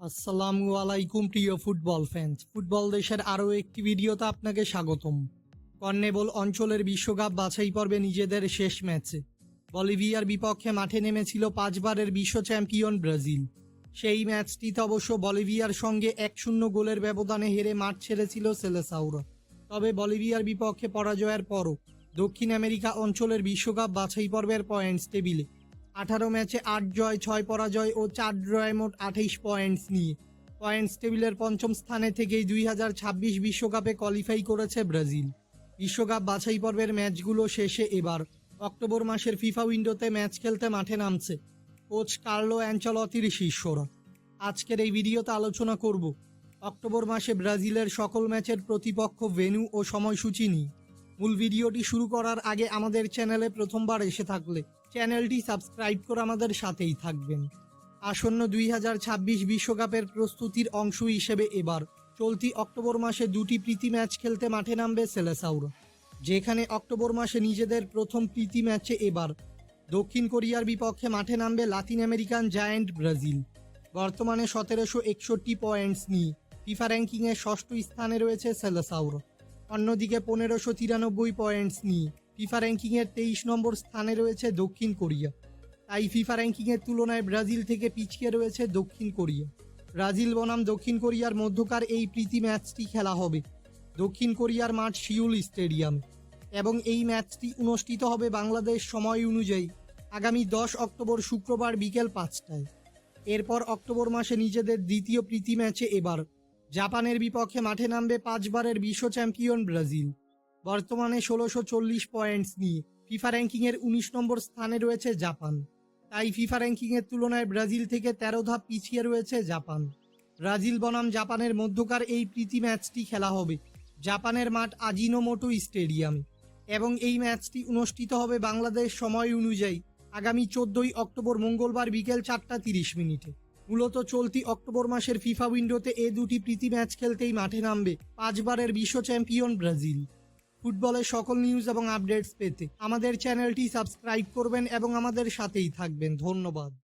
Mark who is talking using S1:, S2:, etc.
S1: আসসালামু আলাইকুম, প্রিয় ফুটবল ফ্যান্স ফুটবল দেশের আরও একটি ভিডিওতে আপনাকে স্বাগতম। কর্নেবল অঞ্চলের বিশ্বকাপ বাছাই পর্বে নিজেদের শেষ ম্যাচে। বলিভিয়ার বিপক্ষে মাঠে নেমেছিল পাঁচবারের বিশ্ব চ্যাম্পিয়ন ব্রাজিল। সেই ম্যাচটিতে অবশ্য বলিভিয়ার সঙ্গে এক শূন্য গোলের ব্যবধানে হেরে মাঠ ছেড়েছিল সেলেসাউরা। তবে বলিভিয়ার বিপক্ষে পরাজয়ের পরও দক্ষিণ আমেরিকা অঞ্চলের বিশ্বকাপ বাছাই পর্বের পয়েন্টস টেবিলে আঠারো ম্যাচে আট জয়, ছয় পরাজয় ও চার ড্রয়ে মোট আঠাইশ পয়েন্টস নিয়ে। পয়েন্টস টেবিলের পঞ্চম স্থানে থেকেই দুই হাজার ছাব্বিশ বিশ্বকাপে কোয়ালিফাই করেছে ব্রাজিল। বিশ্বকাপ বাছাই পর্বের ম্যাচগুলো শেষে এবার। অক্টোবর মাসের ফিফা উইন্ডোতে ম্যাচ খেলতে মাঠে নামছে কোচ কার্লো অ্যাঞ্চলতির শিষ্যরা। আজকের এই ভিডিওতে আলোচনা করব অক্টোবর মাসে ব্রাজিলের সকল ম্যাচের প্রতিপক্ষ ভেন্যু ও সময়সূচি নিয়ে। মূল ভিডিওটি শুরু করার আগে আমাদের চ্যানেলে প্রথমবার এসে থাকলে চ্যানেলটি সাবস্ক্রাইব করে আমাদের সাথেই থাকবেন। আসন্ন দুই হাজার ছাব্বিশ বিশ্বকাপের প্রস্তুতির অংশ হিসেবে এবার চলতি অক্টোবর মাসে দুটি প্রীতি ম্যাচ খেলতে মাঠে নামবে সেলেসাউরা। যেখানে অক্টোবর মাসে নিজেদের প্রথম প্রীতি ম্যাচে এবার দক্ষিণ কোরিয়ার বিপক্ষে মাঠে নামবে লাতিন আমেরিকান জায়ান্ট ব্রাজিল। বর্তমানে সতেরোশো একষট্টি পয়েন্টস নিয়ে ফিফা র্যাঙ্কিংয়ে ষষ্ঠ স্থানে রয়েছে সেলেসাউরা। অন্যদিকে পনেরোশো তিরানব্বই পয়েন্টস নিয়ে ফিফা র্যাঙ্কিংয়ের তেইশ নম্বর স্থানে রয়েছে দক্ষিণ কোরিয়া। তাই ফিফা র্যাঙ্কিংয়ের তুলনায় ব্রাজিল থেকে পিছিয়ে রয়েছে দক্ষিণ কোরিয়া। ব্রাজিল বনাম দক্ষিণ কোরিয়ার মধ্যকার এই প্রীতি ম্যাচটি খেলা হবে। দক্ষিণ কোরিয়ার মাঠ শিউল স্টেডিয়াম। এবং এই ম্যাচটি অনুষ্ঠিত হবে বাংলাদেশ সময় অনুযায়ী আগামী দশ অক্টোবর শুক্রবার বিকেল পাঁচটায়। এরপর অক্টোবর মাসে নিজেদের দ্বিতীয় প্রীতি ম্যাচে এবার জাপানের বিপক্ষে মাঠে নামবে পাঁচবারের বিশ্ব চ্যাম্পিয়ন ব্রাজিল। বর্তমানে ষোলোশো চল্লিশ পয়েন্টস নিয়ে ফিফা র্যাঙ্কিংয়ের উনিশ নম্বর স্থানে রয়েছে জাপান। তাই ফিফা র্যাঙ্কিংয়ের তুলনায় ব্রাজিল থেকে তেরো ধাপ পিছিয়ে রয়েছে জাপান। ব্রাজিল বনাম জাপানের মধ্যকার এই প্রীতি ম্যাচটি খেলা হবে জাপানের মাঠ আজিনোমোটো স্টেডিয়ামে এবং এই ম্যাচটি অনুষ্ঠিত হবে বাংলাদেশ সময় অনুযায়ী আগামী চোদ্দই অক্টোবর মঙ্গলবার বিকেল চারটা তিরিশ মিনিটে। মূলত চলতি অক্টোবর মাসের ফিফা উইন্ডোতে এ দুটি প্রীতি ম্যাচ খেলতেই মাঠে নামবে পাঁচবারের বিশ্ব চ্যাম্পিয়ন ব্রাজিল। ফুটবলের সকল নিউজ এবং আপডেটস পেতে আমাদের চ্যানেলটি সাবস্ক্রাইব করবেন এবং আমাদের সাথেই থাকবেন। ধন্যবাদ।